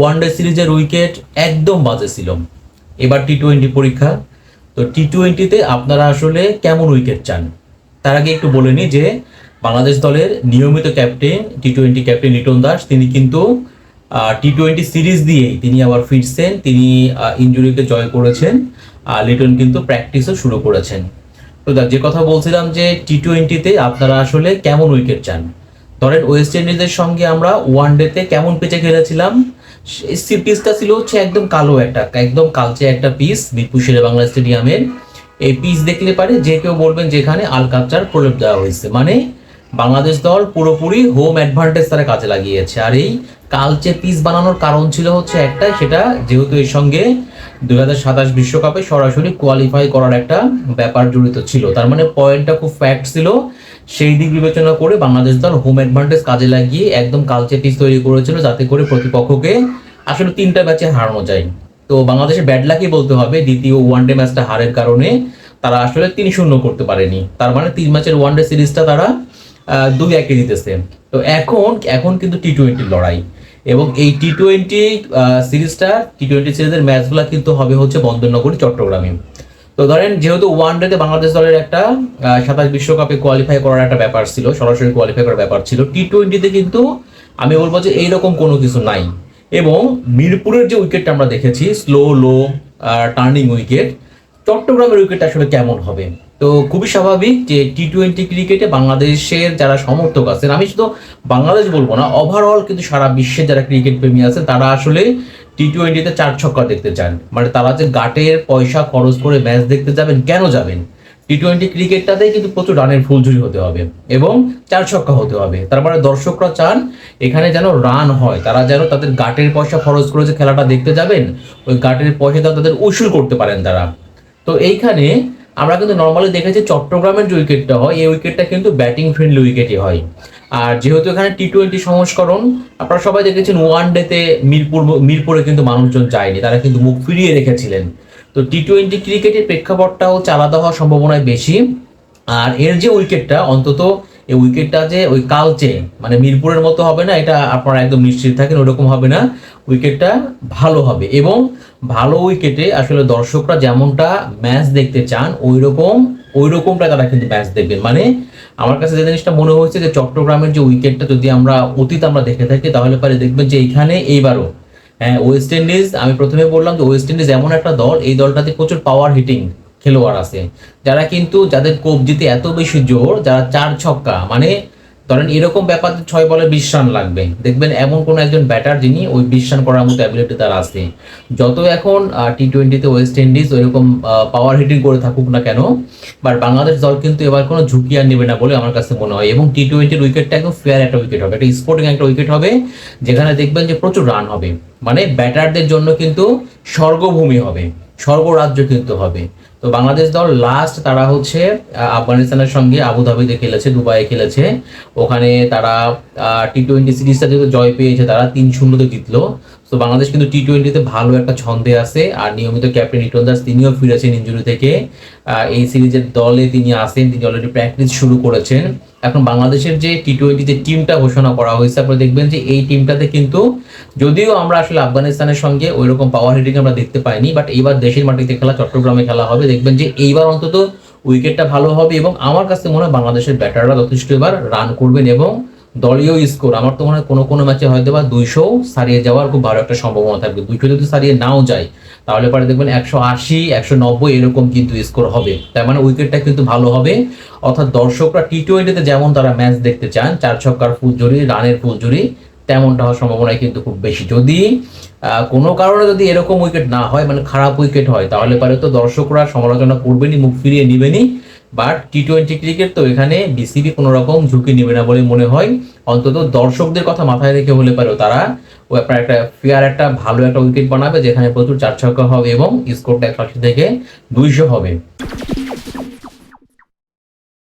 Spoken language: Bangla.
ওয়ানডে সিরিজের উইকেট একদম বাজে ছিল। এবার টি টোয়েন্টি পরীক্ষা। তো টি টোয়েন্টিতে আপনারা আসলে কেমন উইকেট চান? তার আগে একটু বলে নিই যে বাংলাদেশ দলের নিয়মিত captain T twenty captain Liton Das, তিনি কিন্তু টি টোয়েন্টি সিরিজ দিয়েই তিনি আবার ফিরছেন। তিনি ইঞ্জুরিকে জয় করেছেন। আর লিটন কিন্তু প্র্যাকটিসও শুরু করেছেন। তো যে কথা বলছিলাম যে টি টোয়েন্টিতে আপনারা আসলে কেমন উইকেট চান? ধরেন ওয়েস্ট ইন্ডিজের সঙ্গে আমরা ওয়ান ডেতে কেমন পিচে খেলেছিলাম? সেই পিসটা ছিল হচ্ছে একদম কালো একটা একদম কালচে একটা পিস মিরপুর শেরে বাংলা স্টেডিয়ামের এই পিস দেখলে পারে যে কেউ বলবেন যেখানে আলকাপচার প্রলেপ দেওয়া হয়েছে। মানে বাংলাদেশ দল পুরোপুরি হোম অ্যাডভান্টেজ তারা কাজে লাগিয়েছে। আর এই কালচে পিস বানানোর কারণ ছিল হচ্ছে একটাই, সেটা যেহেতু এর সঙ্গে দুই হাজার সাতাশ বিশ্বকাপে সরাসরি কোয়ালিফাই করার একটা ব্যাপার জড়িত ছিল। তার মানে পয়েন্টটা খুব ফ্যাক্ট ছিল। সেই দিক বিবেচনা করে বাংলাদেশ দল হোম অ্যাডভান্টেজ কাজে লাগিয়ে একদম কালচে পিস তৈরি করেছিল, যাতে করে প্রতিপক্ষকে আসলে তিনটা ম্যাচে হারানো যায়। তো বাংলাদেশের ব্যাড লাকই বলতে হবে, দ্বিতীয় ওয়ানডে ম্যাচটা হারের কারণে তারা আসলে তিন শূন্য করতে পারেনি। তার মানে তিন ম্যাচের ওয়ানডে সিরিজটা তারা দুই একে জিতেছে তো এখন এখন কিন্তু টি টোয়েন্টির লড়াই। এবং এই টি টোয়েন্টি সিরিজটা টি টোয়েন্টি সিরিজের ম্যাচগুলো কিন্তু হবে হচ্ছে বন্দরনগরী, চট্টগ্রামে। তো ধরেন, যেহেতু ওয়ান ডেতে বাংলাদেশ দলের একটা সাতাশ বিশ্বকাপে কোয়ালিফাই করার একটা ব্যাপার ছিল, সরাসরি কোয়ালিফাই করার ব্যাপার ছিল টি টোয়েন্টিতে কিন্তু আমি বলব যে এইরকম কোনো কিছু নাই। এবং মিরপুরের যে উইকেটটা আমরা দেখেছি স্লো লো টার্নিং উইকেট চট্টগ্রামের উইকেটটা আসলে কেমন হবে? তো খুবই স্বাভাবিক যে টি টোয়েন্টি ক্রিকেটে বাংলাদেশের যারা সমর্থক আছেন, আমি শুধু বাংলাদেশ বলব না ওভারঅল কিন্তু সারা বিশ্বের যারা ক্রিকেট প্রেমী আছে, তারা আসলে টি টোয়েন্টিতে চার ছক্কা দেখতে চান। মানে তারা যে গাটের পয়সা খরচ করে ম্যাচ দেখতে যাবেন, কেন যাবেন? টি টোয়েন্টি ক্রিকেটটাতেই কিন্তু প্রচুর রানের ফুলঝুরি হতে হবে এবং চার ছক্কা হতে হবে। তার মানে দর্শকরা চান এখানে যেন রান হয়, তারা যেন তাদের গাটের পয়সা খরচ করে যে খেলাটা দেখতে যাবেন, ওই গাটের পয়সাটা তাদের উসুল করতে পারেন তারা। তো এইখানে আমরা কিন্তু নর্মালি দেখেছি চট্টগ্রামের যে উইকেটটা হয়, এই উইকেটটা কিন্তু ব্যাটিং ফ্রেন্ডলি উইকেটই হয়। আর যেহেতু এখানে টি টোয়েন্টি সংস্করণ, আপনারা সবাই দেখেছেন ওয়ান ডেতে মিরপুর, মিরপুরে কিন্তু মানুষজন যায়নি, তারা কিন্তু মুখ ফিরিয়ে রেখেছিলেন। তো টি টোয়েন্টি ক্রিকেটের প্রেক্ষাপটটাও চালাতে হওয়ার সম্ভাবনায় বেশি। আর এর যে উইকেটটা অন্তত এই উইকেটটা যে ওই কালচে মানে মিরপুরের মতো হবে না, এটা আপনারা একদম নিশ্চিত থাকেন, ওরকম হবে না। উইকেটটা ভালো হবে এবং ভালো উইকেটে আসলে দর্শকরা যেমনটা ম্যাচ দেখতে চান ওই রকম ওই রকমটা তারা কিন্তু ম্যাচ দেখবেন। মানে আমার কাছে যে জিনিসটা মনে হয়েছে যে চট্টগ্রামের যে উইকেটটা যদি আমরা অতীত আমরা দেখে থাকি, তাহলে পরে দেখবেন যে এইখানে এইবারও হ্যাঁ ওয়েস্ট ইন্ডিজ আমি প্রথমে বললাম যে ওয়েস্ট ইন্ডিজ এমন একটা দল, এই দলটাতে প্রচুর পাওয়ার হিটিং খেলোয়াড় আছে। যারা কিন্তু যাদের কবজিতে এত বেশি জোর, যারা চার ছক্কা মানে ধরেন এরকম ব্যাপার ছয় বলে বিশ রান লাগবে। দেখবেন এমন কোন একজন ব্যাটার যিনি ওই বিশ রান করার মতো অ্যাবিলিটি তার আছে। যত এখন টি টোয়েন্টিতে ওয়েস্ট ইন্ডিজ ওইরকম পাওয়ার হিটিং করে থাকুক না কেন বাট বাংলাদেশ দল কিন্তু এবার কোনো ঝুঁকি আর নেবে না বলে আমার কাছে মনে হয়। এবং টি টোয়েন্টির উইকেটটা একদম ফেয়ার একটা উইকেট হবে। একটা স্পোর্টিং একটা উইকেট হবে, যেখানে দেখবেন যে প্রচুর রান হবে। মানে ব্যাটারদের জন্য কিন্তু স্বর্গভূমি হবে। স্বর্গরাজ্য কিন্তু হবে। তো বাংলাদেশ দল লাস্ট তারা হচ্ছে আফগানিস্তানের সঙ্গে আবুধাবিতে খেলেছে, দুবাইয়ে খেলেছে। ওখানে তারা টি টোয়েন্টি সিরিজটা যেহেতু জয় পেয়েছে, তারা তিন শূন্যতে জিতলো। তো বাংলাদেশ কিন্তু টি টোয়েন্টিতে ভালো একটা ছন্দে আছে, আর নিয়মিত ক্যাপ্টেন রিটন দাস তিনিও ফিরেছেন ইঞ্জুরি থেকে। এই সিরিজের দলে তিনি আসেন তিনি অলরেডি প্র্যাকটিস শুরু করেছেন। এখন বাংলাদেশের যে টি টোয়েন্টি যে টিমটা ঘোষণা করা হয়েছে, আপনারা দেখবেন যে এই টিমটাতে কিন্তু যদিও আমরা আসলে আফগানিস্তানের সঙ্গে ওই রকম পাওয়ার হিটিং আমরা দেখতে পাইনি বাট এইবার দেশের মাটিতে খেলা, চট্টগ্রামে খেলা হবে। দেখবেন যে এইবার অন্তত উইকেটটা ভালো হবে এবং আমার কাছে মনে হয় বাংলাদেশের ব্যাটাররা যথেষ্ট এবার রান করবেন এবং দলীয় স্কোর আমার তো মনে হয় কোনো কোনো ম্যাচে হয়তো বা দুইশো সারিয়ে যাওয়ার খুব ভালো একটা সম্ভাবনা থাকবে। দুইশো যদি সারিয়ে নাও যায়, তাহলে পরে দেখবেন একশো আশি, একশো নব্বই এরকম কিন্তু স্কোর হবে। তার মানে উইকেটটা কিন্তু ভালো হবে। অর্থাৎ দর্শকরা টি টোয়েন্টিতে যেমন তারা ম্যাচ দেখতে চান, চার ছক্কার ফুলঝুরি রানের ফুলঝুরি তেমনটা হওয়ার সম্ভাবনা কিন্তু খুব বেশি। যদি কোনো কারণে যদি এরকম উইকেট না হয় মানে খারাপ উইকেট হয়, তাহলে পরে তো দর্শকরা সমালোচনা করবেনই, মুখ ফিরিয়ে নিবেনই। বাট টি টোয়েন্টি ক্রিকেট তো এখানে বিসিবি কোনো রকম ঝুঁকি নেবে না বলে মনে হয়। অন্তত দর্শকদের কথা মাথায় রেখে হলে পারো তারা। একটা ফেয়ার একটা, ভালো একটা উইকেট বানাবে, যেখানে প্রচুর চার ছক্কা হবে এবং স্কোরটা একশো আশি থেকে দুইশো হবে।